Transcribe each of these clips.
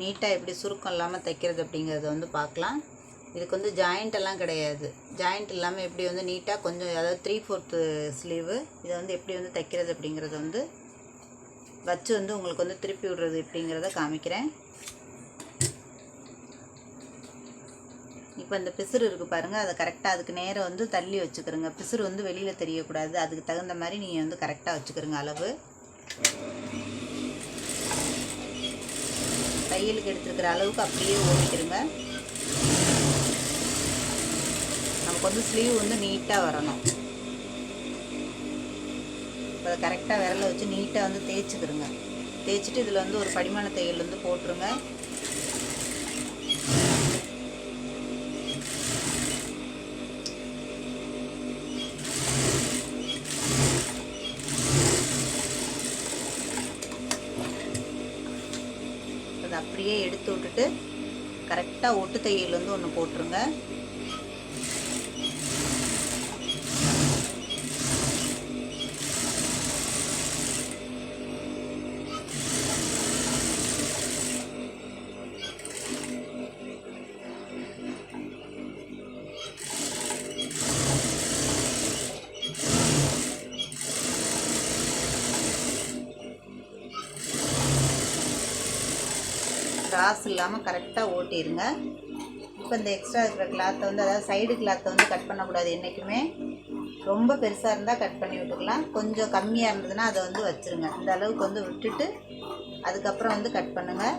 நீட்டாக எப்படி சுருக்கம் இல்லாமல் தைக்கிறது அப்படிங்கிறத வந்து பார்க்கலாம். இதுக்கு வந்து ஜாயிண்ட் எல்லாம் கிடையாது. ஜாயிண்ட் இல்லாமல் எப்படி வந்து நீட்டாக கொஞ்சம் அதாவது த்ரீ ஃபோர்த்து ஸ்லீவு இதை வந்து எப்படி வந்து தைக்கிறது அப்படிங்கிறத வந்து வச்சு வந்து உங்களுக்கு வந்து திருப்பி விடுறது எப்படிங்கிறத காமிக்கிறேன். இப்போ இந்த பிசுறு இருக்குது பாருங்கள் அதை கரெக்டாக அதுக்கு நேரம் வந்து தள்ளி வச்சுக்கிறோங்க. பிசுறு வந்து வெளியில் தெரியக்கூடாது. அதுக்கு தகுந்த மாதிரி நீங்கள் வந்து கரெக்டாக வச்சுக்கிறோங்க அளவு. தையலுக்கு எடுத்துருக்கிற அளவுக்கு அப்படியே ஓடிக்கிருங்க. நமக்கு வந்து ஸ்லீவ் வந்து நீட்டாக வரணும். இப்போ அதை கரெக்டாக விரல வச்சு நீட்டாக வந்து தேய்ச்சிக்கிருங்க. தேய்ச்சிட்டு இதில் வந்து ஒரு படிமான தையல் வந்து போட்டுருங்க. மாதிரியே எடுத்து விட்டுட்டு கரெக்டாக ஒட்டு தையல் வந்து ஒன்று போட்டுருங்க. கிராஸ் இல்லாமல் கரெக்டாக ஓட்டிடுங்க இப்போ இந்த எக்ஸ்ட்ரா இருக்கிற கிளாத்தை வந்து அதாவது சைடு கிளாத்தை வந்து கட் பண்ணக்கூடாது என்றைக்குமே. ரொம்ப பெருசாக இருந்தால் கட் பண்ணி விட்டுக்கலாம். கொஞ்சம் கம்மியாக இருந்ததுன்னா அதை வந்து வச்சுருங்க. இந்த அளவுக்கு வந்து விட்டுட்டு அதுக்கப்புறம் வந்து கட் பண்ணுங்கள்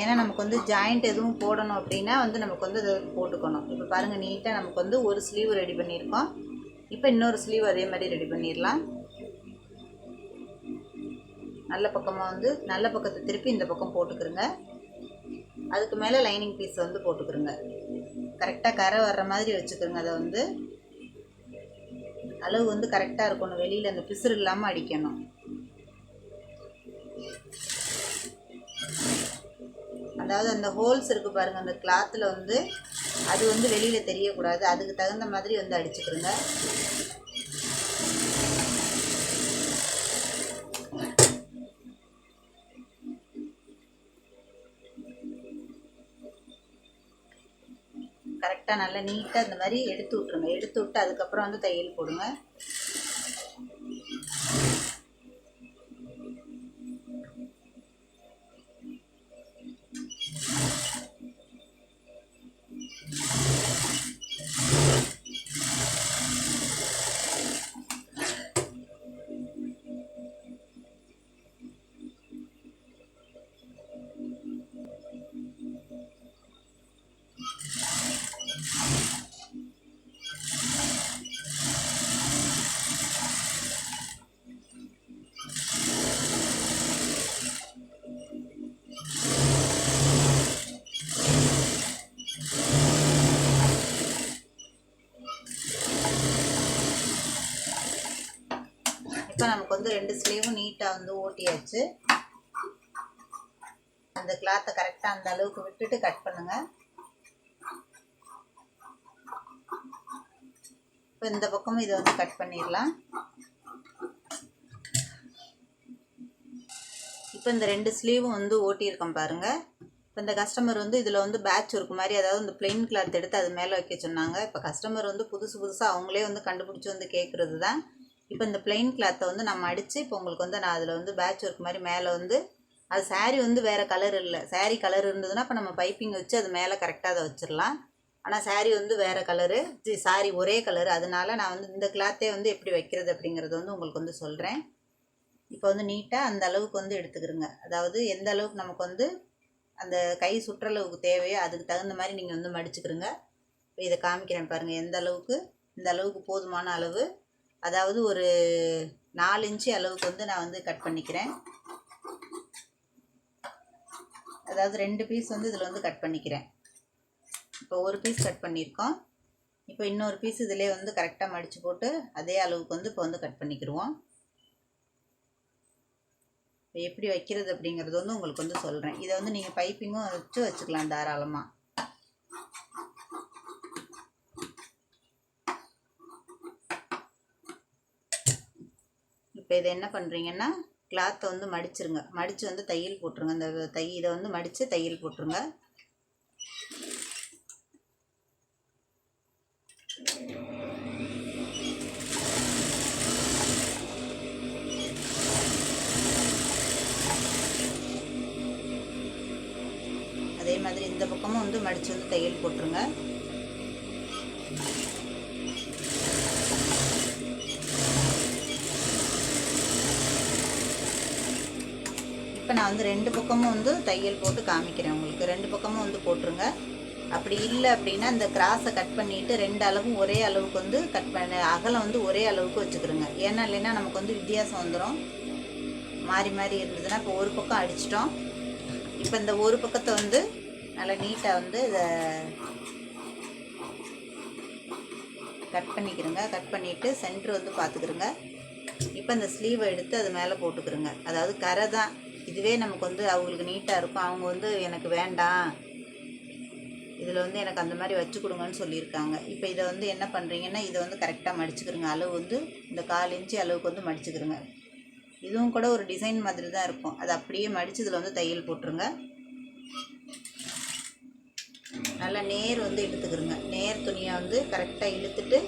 ஏன்னா நமக்கு வந்து ஜாயிண்ட் எதுவும் போடணும் அப்படின்னா வந்து நமக்கு வந்து அதை போட்டுக்கணும். இப்போ பாருங்கள் நீட்டாக நமக்கு வந்து ஒரு ஸ்லீவ் ரெடி பண்ணியிருக்கோம். இப்போ இன்னொரு ஸ்லீவ் அதே மாதிரி ரெடி பண்ணிடலாம். நல்ல பக்கமாக வந்து நல்ல பக்கத்தை திருப்பி இந்த பக்கம் போட்டுக்கிறோங்க. அதுக்கு மேலே லைனிங் பீஸ் வந்து போட்டுக்கிறோங்க கரெக்டாக கரை வர்ற மாதிரி வச்சுக்கிறோங்க அதை வந்து. அளவு வந்து கரெக்டாக இருக்கணும். வெளியில் அந்த பிசுறு இல்லாமல் அடிக்கணும். அதாவது அந்த ஹோல்ஸ் இருக்குது பாருங்கள் அந்த கிளாத்தில் வந்து அது வந்து வெளியில் தெரியக்கூடாது. அதுக்கு தகுந்த மாதிரி வந்து அடிச்சுக்கிறோங்க கரெக்டாக நல்லா நீட்டாக இந்த மாதிரி எடுத்து விட்ருங்க எடுத்து விட்டு அதுக்கப்புறம் வந்து தையல் போடுங்க. இப்போ நமக்கு வந்து ரெண்டு ஸ்லீவும் நீட்டாக வந்து ஓட்டியாச்சு. அந்த கிளாத்தை கரெக்டாக அந்த அளவுக்கு விட்டுட்டு கட் பண்ணுங்க. இப்போ இந்த பக்கமும் இதை வந்து கட் பண்ணிடலாம். இப்போ இந்த ரெண்டு ஸ்லீவும் வந்து ஓட்டியிருக்கோம் பாருங்கள் இப்போ இந்த கஸ்டமர் வந்து இதில் வந்து பேட்ச் ஒர்க் மாதிரி அதாவது இந்த பிளெயின் கிளாத் எடுத்து அது மேலே வைக்க சொன்னாங்க. இப்போ கஸ்டமர் வந்து புதுசு புதுசாக அவங்களே வந்து கண்டுபிடிச்சி வந்து கேட்குறது தான் இப்போ இந்த பிளெயின் கிளாத்தை வந்து நம்ம அடித்து இப்போ உங்களுக்கு வந்து நான் அதில் வந்து பேட்ச் ஒர்க் மாதிரி மேலே வந்து அது சாரீ வந்து வேறு கலர் இல்லை. சாரீ கலர் இருந்ததுன்னா இப்போ நம்ம பைப்பிங் வச்சு அது மேலே கரெக்டாக அதை வச்சிடலாம். ஆனால் சாரீ வந்து வேறு கலரு சாரி ஒரே கலர் அதனால நான் வந்து இந்த கிளாத்தே வந்து எப்படி வைக்கிறது அப்படிங்கிறது வந்து உங்களுக்கு வந்து சொல்கிறேன் இப்போ வந்து நீட்டாக அந்த அளவுக்கு வந்து எடுத்துக்கிறோங்க அதாவது எந்த அளவுக்கு நமக்கு வந்து அந்த கை சுற்றளவுக்கு தேவையோ அதுக்கு தகுந்த மாதிரி நீங்கள் வந்து மடிச்சுக்கிறோங்க இப்போ இதை காமிக்கிறேன் பாருங்கள் எந்த அளவுக்கு இந்த அளவுக்கு போதுமான அளவு. அதாவது ஒரு நாலு இன்ச்சு அளவுக்கு வந்து நான் வந்து கட் பண்ணிக்கிறேன். அதாவது ரெண்டு பீஸ் வந்து இதில் வந்து கட் பண்ணிக்கிறேன். இப்போ ஒரு பீஸ் கட் பண்ணியிருக்கோம். இப்போ இன்னொரு பீஸ் இதிலே வந்து கரெக்டாக மடித்து போட்டு அதே அளவுக்கு வந்து இப்போ வந்து கட் பண்ணிக்கிடுவோம். இப்போ எப்படி வைக்கிறது அப்படிங்கிறது வந்து உங்களுக்கு வந்து சொல்கிறேன் இதை வந்து நீங்கள் பைப்பிங்கும் வச்சு வச்சுக்கலாம் தாராளமாக இப்போ இதை என்ன பண்ணுறீங்கன்னா கிளாத்தை வந்து மடிச்சிருங்க. மடித்து வந்து தையல் போட்டுருங்க. இந்த தை இதை வந்து மடித்து தையல் போட்டுருங்க. அதே மாதிரி இந்த பக்கமும் வந்து மடித்து வந்து தையல் போட்டுருங்க. இப்போ நான் வந்து ரெண்டு பக்கமும் வந்து தையல் போட்டு காமிக்கிறேன் உங்களுக்கு. ரெண்டு பக்கமும் வந்து போட்டுருங்க. அப்படி இல்லை அப்படின்னா இந்த கிராஸை கட் பண்ணிவிட்டு ரெண்டு அளவும் ஒரே அளவுக்கு வந்து கட் பண்ண அகலம் வந்து ஒரே அளவுக்கு வச்சுக்கிறோங்க ஏன்னா இல்லைன்னா நமக்கு வந்து வித்தியாசம் வந்துடும் மாறி மாறி இருந்ததுன்னா இப்போ ஒரு பக்கம் அடிச்சிட்டோம். இப்போ இந்த ஒரு பக்கத்தை வந்து நல்லா நீட்டாக வந்து இதை கட் பண்ணிக்கிறோங்க கட் பண்ணிவிட்டு சென்டர் வந்து பார்த்துக்கிறோங்க இப்போ இந்த ஸ்லீவை எடுத்து அது மேலே போட்டுக்கிறோங்க அதாவது கரை தான் இதுவே நமக்கு வந்து அவங்களுக்கு நீட்டாக இருக்கும். அவங்க வந்து எனக்கு வேண்டாம். இதில் வந்து எனக்கு அந்த மாதிரி வச்சு கொடுங்கன்னு சொல்லியிருக்காங்க. இப்போ இதை வந்து என்ன பண்ணுறீங்கன்னா இதை வந்து கரெக்டாக மடிச்சுக்கிறோங்க அளவு வந்து இந்த கால் இன்ச்சு அளவுக்கு வந்து மடிச்சுக்கிறோங்க இதுவும் கூட ஒரு டிசைன் மாதிரி தான் இருக்கும். அது அப்படியே மடித்து இதில் வந்து தையல் போட்டுருங்க. நல்லா நேர் வந்து இழுத்துக்கிறோங்க நேர் துணியை வந்து கரெக்டாக இழுத்துட்டு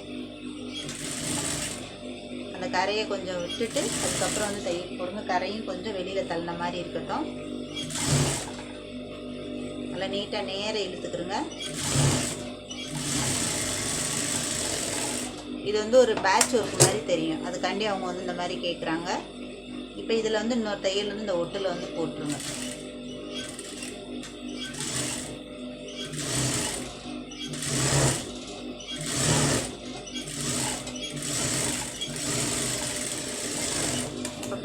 கரையை கொஞ்சம் விட்டுட்டு அதுக்கப்புறம் வந்து தையல் போடுங்க கரையும் கொஞ்சம் வெளியில் தள்ளின மாதிரி இருக்கட்டும். நல்லா நீட்டாக நேராக இழுத்துக்கிறோங்க இது வந்து ஒரு பேட்ச் ஒர்க் மாதிரி தெரியும். அதுக்காண்டி அவங்க வந்து இந்த மாதிரி கேட்குறாங்க இப்போ இதில் வந்து இன்னொரு தையல் வந்து இந்த ஒட்டில் வந்து போட்டுருங்க.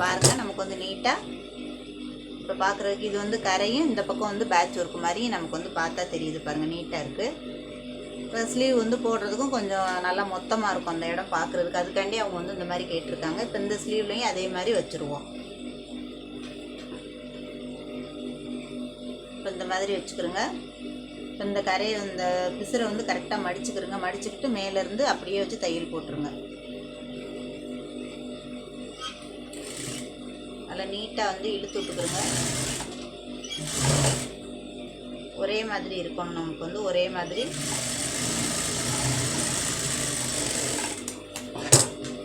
பாருங்கள் நமக்கு வந்து நீட்டாக இப்போ பார்க்குறதுக்கு இது வந்து கரையும் இந்த பக்கம் வந்து பேட்ச் ஒர்க் மாதிரி நமக்கு வந்து பார்த்தா தெரியுது பாருங்கள் நீட்டாக இருக்குது இப்போ ஸ்லீவ் வந்து போடுறதுக்கும் கொஞ்சம் நல்லா மொத்தமாக இருக்கும் அந்த இடம் பார்க்குறதுக்கு அதுக்காண்டி அவங்க வந்து இந்த மாதிரி கேட்டிருக்காங்க. இப்போ இந்த ஸ்லீவ்லையும் அதே மாதிரி வச்சுருவோம். இப்போ இந்த மாதிரி வச்சுக்கிறோங்க. இப்போ இந்த கரையை இந்த பிசுரை வந்து கரெக்டாக மடிச்சுக்கிறோங்க. மடிச்சுக்கிட்டு மேலேருந்து அப்படியே வச்சு தையல் போட்டுருங்க. நல்லா நீட்டாக வந்து இழுத்து விட்டுக்கிருங்க ஒரே மாதிரி இருக்கணும். நமக்கு வந்து ஒரே மாதிரி.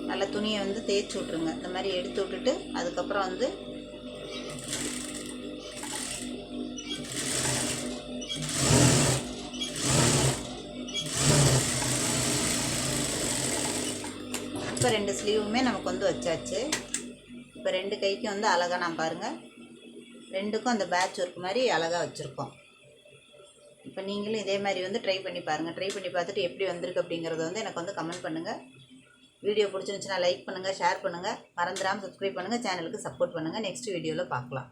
நல்லா துணியை வந்து தேய்ச்சி விட்ருங்க இந்த மாதிரி எடுத்து விட்டுட்டு அதுக்கப்புறம் வந்து இப்போ ரெண்டு ஸ்லீவுமே நமக்கு வந்து வச்சாச்சு. இப்போ ரெண்டு கைக்கும் வந்து அழகாக நான் பாருங்கள் ரெண்டுக்கும் அந்த பேட்ச் ஒர்க் மாதிரி அழகாக வச்சுருக்கோம். இப்போ நீங்களும் இதே மாதிரி வந்து ட்ரை பண்ணி பாருங்கள் ட்ரை பண்ணி பார்த்துட்டு எப்படி வந்திருக்கு அப்படிங்கிறத வந்து எனக்கு வந்து கமெண்ட் பண்ணுங்கள் வீடியோ பிடிச்சிருந்துச்சுன்னா லைக் பண்ணுங்கள் ஷேர் பண்ணுங்கள் மறந்துடாமல் சப்ஸ்கிரைப் பண்ணுங்கள் சேனலுக்கு சப்போர்ட் பண்ணுங்கள் நெக்ஸ்ட் வீடியோவில் பார்க்கலாம்.